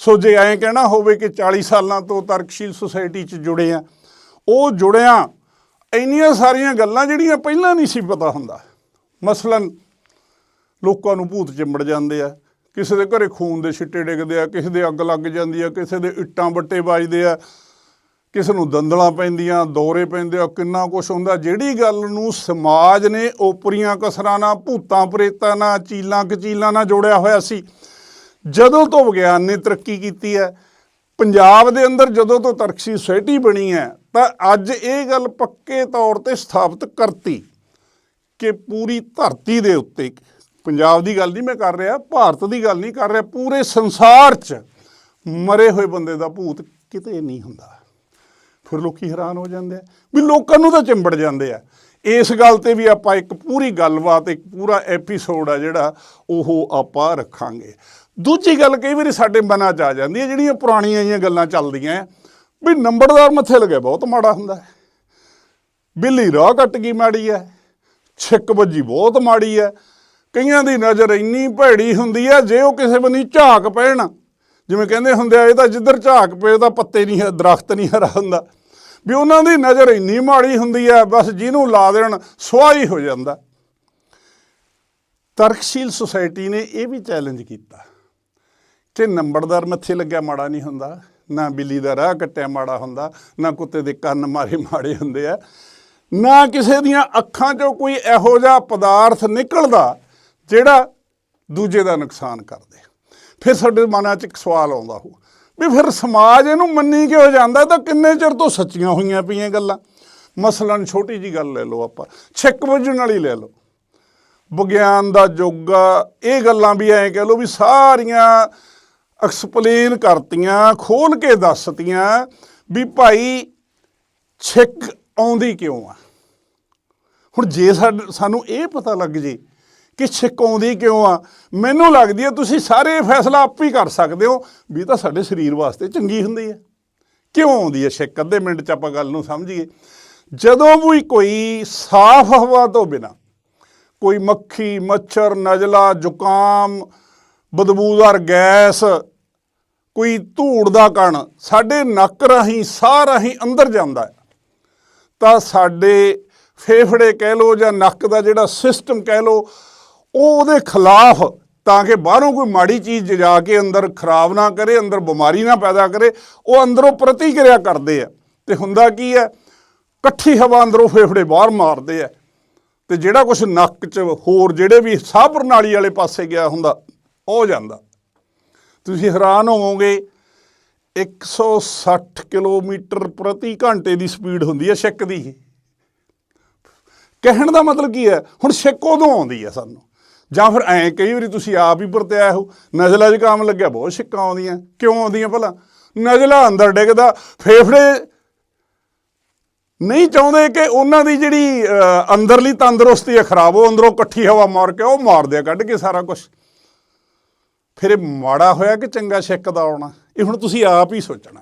ਸੋ ਜੇ ਐਂ ਕਹਿਣਾ ਹੋਵੇ ਕਿ 40 ਸਾਲਾਂ ਤੋਂ ਤਰਕਸ਼ੀਲ ਸੁਸਾਇਟੀ 'ਚ ਜੁੜੇ ਆ, ਉਹ ਜੁੜਿਆ, ਇੰਨੀਆਂ ਸਾਰੀਆਂ ਗੱਲਾਂ ਜਿਹੜੀਆਂ ਪਹਿਲਾਂ ਨਹੀਂ ਸੀ ਪਤਾ ਹੁੰਦਾ। ਮਸਲਨ ਲੋਕਾਂ ਨੂੰ ਭੂਤ ਚਿੰਬੜ ਜਾਂਦੇ ਆ, ਕਿਸੇ ਦੇ ਘਰੇ ਖੂਨ ਦੇ ਛਿੱਟੇ ਡਿੱਗਦੇ ਆ, ਕਿਸੇ ਦੇ ਅੱਗ ਲੱਗ ਜਾਂਦੀ ਆ, ਕਿਸੇ ਦੇ ਇੱਟਾਂ ਬੱਟੇ ਵੱਜਦੇ ਆ, ਕਿਸੇ ਨੂੰ ਦੰਦਲਾਂ ਪੈਂਦੀਆਂ, ਦੌਰੇ ਪੈਂਦੇ ਆ, ਕਿੰਨਾ ਕੁਛ ਹੁੰਦਾ। ਜਿਹੜੀ ਗੱਲ ਨੂੰ ਸਮਾਜ ਨੇ ਓਪਰੀਆਂ ਕਸਰਾਂ ਨਾਲ, ਭੂਤਾਂ ਪ੍ਰੇਤਾਂ ਨਾਲ, ਚੀਲਾਂ ਕਚੀਲਾਂ ਨਾਲ ਜੋੜਿਆ ਹੋਇਆ ਸੀ ਜਦੋਂ ਤੋਂ ਵਿਗਿਆਨ ਨੇ ਤਰੱਕੀ ਕੀਤੀ ਹੈ, ਪੰਜਾਬ ਦੇ ਅੰਦਰ ਜਦੋਂ ਤੋਂ ਤਰਕਸ਼ੀ ਸੁਸਾਇਟੀ ਬਣੀ ਹੈ, ਤਾਂ ਅੱਜ ਇਹ ਗੱਲ ਪੱਕੇ ਤੌਰ ਤੇ ਸਥਾਪਿਤ ਕਰਤੀ ਕਿ ਪੂਰੀ ਧਰਤੀ ਦੇ ਉੱਤੇ, ਪੰਜਾਬ ਦੀ ਗੱਲ ਨਹੀਂ ਮੈਂ ਕਰ ਰਿਹਾ, ਭਾਰਤ ਦੀ ਗੱਲ ਨਹੀਂ ਕਰ ਰਿਹਾ, ਪੂਰੇ ਸੰਸਾਰ 'ਚ ਮਰੇ ਹੋਏ ਬੰਦੇ ਦਾ ਭੂਤ ਕਿਤੇ ਨਹੀਂ ਹੁੰਦਾ। ਫਿਰ ਲੋਕੀ ਹੈਰਾਨ ਹੋ ਜਾਂਦੇ ਆ ਵੀ ਲੋਕਾਂ ਨੂੰ ਤਾਂ ਚਿੰਬੜ ਜਾਂਦੇ ਆ। ਇਸ ਗੱਲ ਤੇ ਵੀ ਆਪਾਂ ਇੱਕ ਪੂਰੀ ਗੱਲਬਾਤ, ਇੱਕ ਪੂਰਾ ਐਪੀਸੋਡ ਆ ਜਿਹੜਾ ਉਹ ਆਪਾਂ ਰੱਖਾਂਗੇ। ਦੂਜੀ ਗੱਲ ਕਈ ਵਾਰੀ ਸਾਡੇ ਮਨਾਂ 'ਚ ਆ ਜਾਂਦੀ ਹੈ ਜਿਹੜੀਆਂ ਪੁਰਾਣੀਆਂ ਜੀਆਂ ਗੱਲਾਂ ਚੱਲਦੀਆਂ ਆ, ਵੀ ਨੰਬਰਦਾਰ ਮੱਥੇ ਲਗੇ ਬਹੁਤ ਮਾੜਾ ਹੁੰਦਾ ਹੈ। ਬਿੱਲੀ ਰਾਹ ਕੱਟ ਗਈ ਮਾੜੀ ਹੈ ਛਿੱਕ ਵੱਜੀ ਬਹੁਤ ਮਾੜੀ ਹੈ। ਕਈਆਂ ਦੀ ਨਜ਼ਰ ਇੰਨੀ ਭੈੜੀ ਹੁੰਦੀ ਹੈ ਜੇ ਉਹ ਕਿਸੇ ਬੰਨੀ ਝਾਕ ਪੈਣ ਜਿਵੇਂ ਕਹਿੰਦੇ ਹੁੰਦੇ ਆ ਇਹ ਤਾਂ ਜਿੱਧਰ ਝਾਕ ਪਏ ਤਾਂ ਪੱਤੇ ਨਹੀਂ ਹੈ ਦਰਖਤ ਨਹੀਂ ਹਰਾ ਹੁੰਦਾ। ਵੀ ਉਹਨਾਂ ਦੀ ਨਜ਼ਰ ਇੰਨੀ ਮਾੜੀ ਹੁੰਦੀ ਹੈ ਬਸ ਜਿਹਨੂੰ ਲਾ ਦੇਣ ਸੁਆਹੀ ਹੋ ਜਾਂਦਾ। ਤਰਕਸ਼ੀਲ ਸੁਸਾਇਟੀ ਨੇ ਇਹ ਵੀ ਚੈਲੰਜ ਕੀਤਾ। ਕਿ ਨੰਬਰਦਾਰ ਮੱਥੇ ਲੱਗਿਆ ਮਾੜਾ ਨਹੀਂ ਹੁੰਦਾ, ਨਾ ਬਿੱਲੀ ਦਾ ਰਾਹ ਕੱਟਿਆ ਮਾੜਾ ਹੁੰਦਾ, ਨਾ ਕੁੱਤੇ ਦੇ ਕੰਨ ਮਾਰੇ ਮਾੜੇ ਹੁੰਦੇ ਆ। ਨਾ ਕਿਸੇ ਦੀਆਂ ਅੱਖਾਂ 'ਚੋਂ ਕੋਈ ਇਹੋ ਜਿਹਾ ਪਦਾਰਥ ਨਿਕਲਦਾ ਜਿਹੜਾ ਦੂਜੇ ਦਾ ਨੁਕਸਾਨ ਕਰਦੇ ਫਿਰ ਸਾਡੇ ਮਨਾਂ 'ਚ ਇੱਕ ਸਵਾਲ ਆਉਂਦਾ ਹੋ ਵੀ ਫਿਰ ਸਮਾਜ ਇਹਨੂੰ ਮੰਨੀ ਕਿਉਂ ਜਾਂਦਾ? ਤਾਂ ਕਿੰਨੇ ਚਿਰ ਤੋਂ ਸੱਚੀਆਂ ਹੋਈਆਂ ਪਈਆਂ ਗੱਲਾਂ? ਮਸਲਨ ਛੋਟੀ ਜੀ ਗੱਲ ਲੈ ਲਓ ਆਪਾਂ, ਛਿੱਕ ਵੱਜਣ ਵਾਲੀ ਲੈ ਲਓ। ਵਿਗਿਆਨ ਦਾ ਯੁੱਗ ਇਹ ਗੱਲਾਂ ਵੀ ਐਂ ਕਹਿ ਲਓ ਵੀ ਸਾਰੀਆਂ ਐਕਸਪਲੇਨ ਕਰਤੀਆਂ, ਖੋਲ ਕੇ ਦੱਸਤੀਆਂ ਵੀ ਭਾਈ ਛਿੱਕ ਆਉਂਦੀ ਕਿਉਂ ਆ? ਹੁਣ ਜੇ ਸਾਡ- ਸਾਨੂੰ ਇਹ ਪਤਾ ਲੱਗ ਜੇ ਕਿ ਛਿੱਕ ਆਉਂਦੀ ਕਿਉਂ ਆ, ਮੈਨੂੰ ਲੱਗਦੀ ਹੈ ਤੁਸੀਂ ਸਾਰੇ ਫੈਸਲਾ ਆਪ ਹੀ ਕਰ ਸਕਦੇ ਹੋ। ਵੀ ਤਾਂ ਸਾਡੇ ਸਰੀਰ ਵਾਸਤੇ ਚੰਗੀ ਹੁੰਦੀ ਹੈ ਕਿਉਂ ਆਉਂਦੀ ਹੈ ਛਿੱਕ? ਅੱਧੇ ਮਿੰਟ ਚ ਆਪਾਂ ਗੱਲ ਨੂੰ ਸਮਝੀਏ। ਜਦੋਂ ਵੀ ਕੋਈ ਸਾਫ਼ ਹਵਾ ਤੋਂ ਬਿਨਾ ਕੋਈ ਮੱਖੀ, ਮੱਛਰ, ਨਜ਼ਲਾ, ਜ਼ੁਕਾਮ, ਬਦਬੂਦਾਰ ਗੈਸ ਕੋਈ ਧੂੜ ਦਾ ਕਣ ਸਾਡੇ ਨੱਕ ਰਾਹੀਂ, ਸਾਹ ਰਾਹੀਂ ਅੰਦਰ ਜਾਂਦਾ ਹੈ। ਤਾਂ ਸਾਡੇ ਫੇਫੜੇ ਕਹਿ ਲੋ ਜਾਂ ਨੱਕ ਦਾ ਜਿਹੜਾ ਸਿਸਟਮ ਕਹਿ ਲੋ ਉਹ ਉਹਦੇ ਖਿਲਾਫ ਤਾਂ ਕਿ ਬਾਹਰੋਂ ਕੋਈ ਮਾੜੀ ਚੀਜ਼ ਜਾ ਕੇ ਅੰਦਰ ਖਰਾਬ ਨਾ ਕਰੇ, ਅੰਦਰ ਬਿਮਾਰੀ ਨਾ ਪੈਦਾ ਕਰੇ, ਉਹ ਅੰਦਰੋਂ ਪ੍ਰਤੀਕਿਰਿਆ ਕਰਦੇ ਆ। ਤੇ ਹੁੰਦਾ ਕੀ ਹੈ? ਇਕੱਠੀ ਹਵਾ ਅੰਦਰੋਂ ਫੇਫੜੇ ਬਾਹਰ ਮਾਰਦੇ ਆ। ਤੇ ਜਿਹੜਾ ਕੁਝ ਨੱਕ 'ਚ ਹੋਰ ਜਿਹੜੇ ਵੀ ਸਾਹ ਪ੍ਰਣਾਲੀ ਵਾਲੇ ਪਾਸੇ ਗਿਆ ਹੁੰਦਾ, ਉਹ ਜਾਂਦਾ। ਤੁਸੀਂ ਹੈਰਾਨ ਹੋਵੋਗੇ 160 ਕਿਲੋਮੀਟਰ ਪ੍ਰਤੀ ਘੰਟੇ ਦੀ ਸਪੀਡ ਹੁੰਦੀ ਹੈ ਛਿੱਕ ਦੀ। ਕਹਿਣ ਦਾ ਮਤਲਬ ਕੀ ਹੈ? ਹੁਣ ਛਿੱਕ ਉਦੋਂ ਆਉਂਦੀ ਹੈ ਸਾਨੂੰ। ਜਾਂ ਫਿਰ ਐਂ, ਕਈ ਵਾਰੀ ਤੁਸੀਂ ਆਪ ਹੀ ਵਰਤਿਆ ਹੋ ਨਜ਼ਲਾ ਜ਼ੁਕਾਮ ਲੱਗਿਆ, ਬਹੁਤ ਛਿੱਕਾਂ ਆਉਂਦੀਆਂ। ਕਿਉਂ ਆਉਂਦੀਆਂ ਭਲਾ? ਨਜ਼ਲਾ ਅੰਦਰ ਡਿੱਗਦਾ, ਫੇਫੜੇ ਨਹੀਂ ਚਾਹੁੰਦੇ ਕਿ ਉਹਨਾਂ ਦੀ ਜਿਹੜੀ ਅੰਦਰਲੀ ਤੰਦਰੁਸਤੀ ਹੈ, ਖਰਾਬ ਉਹ ਅੰਦਰੋਂ ਇਕੱਠੀ ਹਵਾ ਮਾਰ ਕੇ ਉਹ ਮਾਰਦੇ ਆ ਕੱਢ ਕੇ ਸਾਰਾ ਕੁਝ ਫਿਰ ਇਹ ਮਾੜਾ ਹੋਇਆ ਕਿ ਚੰਗਾ ਛਿੱਕ ਦਾ ਆਉਣਾ? ਇਹ ਹੁਣ ਤੁਸੀਂ ਆਪ ਹੀ ਸੋਚਣਾ।